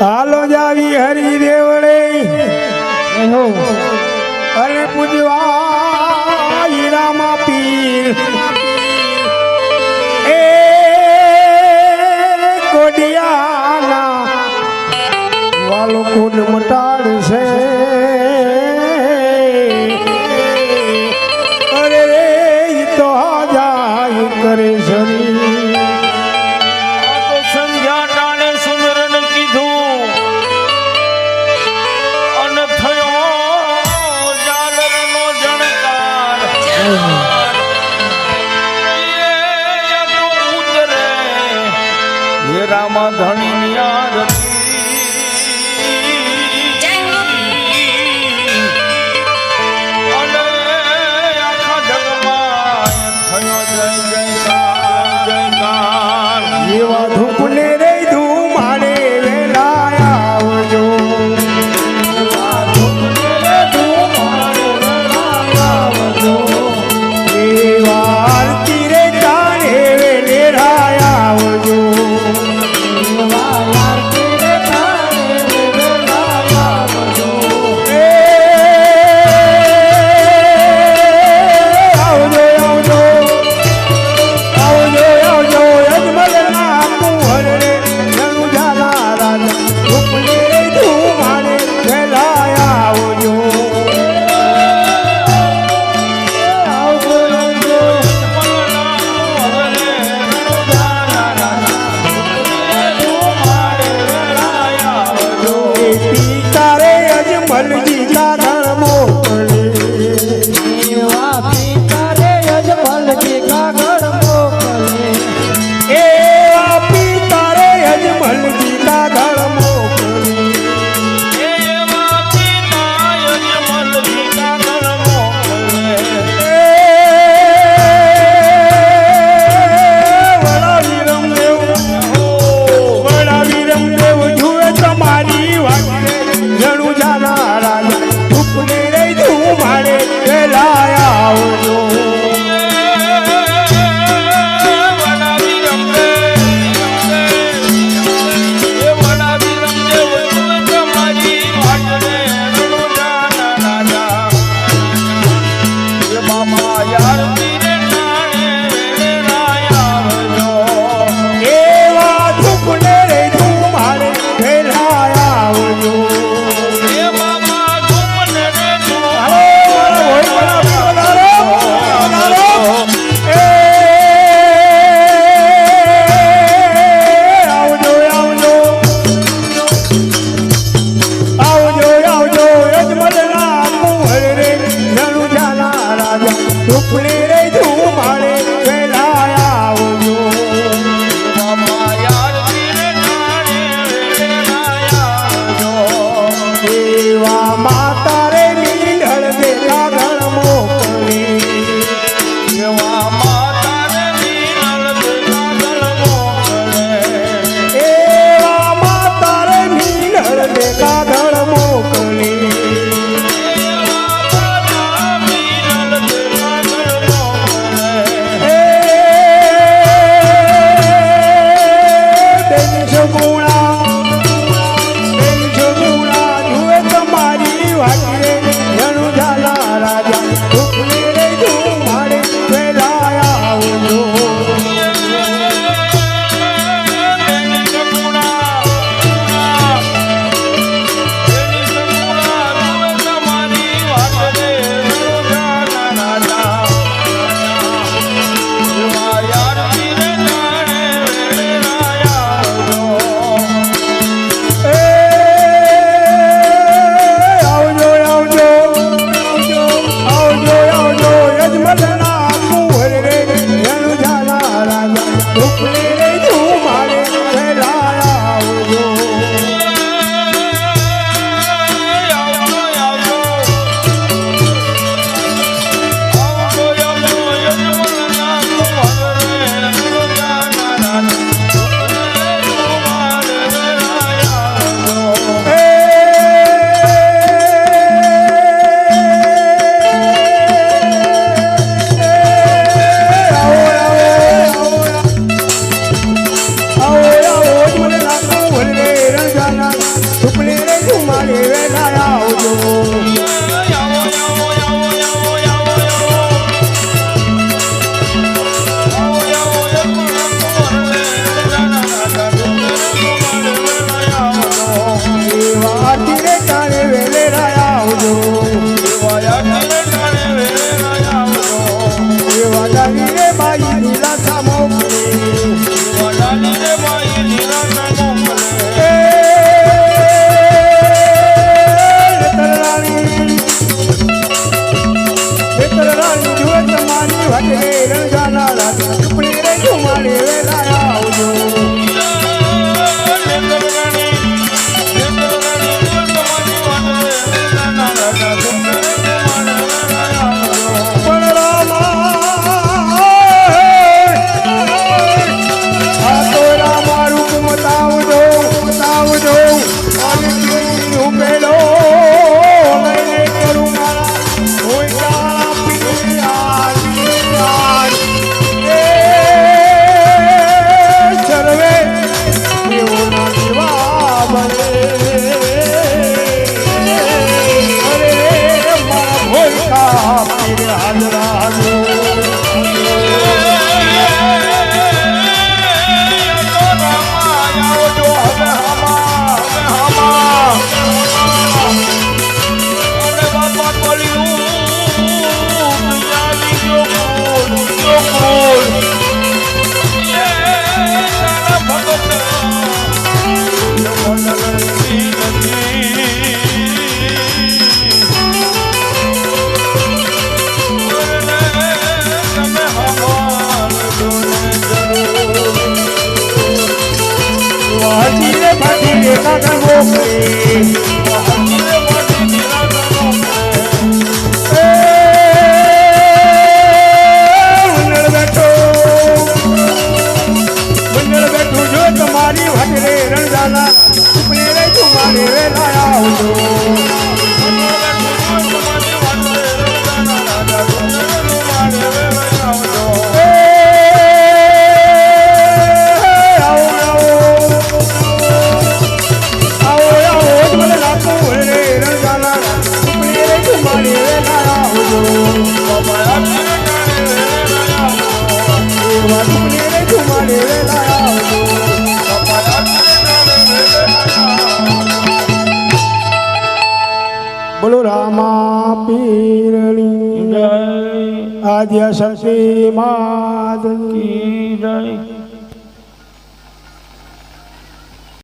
હાલો જાવી હરી દેવળે અરે પૂજવા હીરામા પીર. એ કોડિયાના. વાલો કોડ મટાડશે? માં ધણીની આરતી Salve, Salve, না રે વેલા આવજો મા પીરણી જય આદ્ય શક્તિ માત કી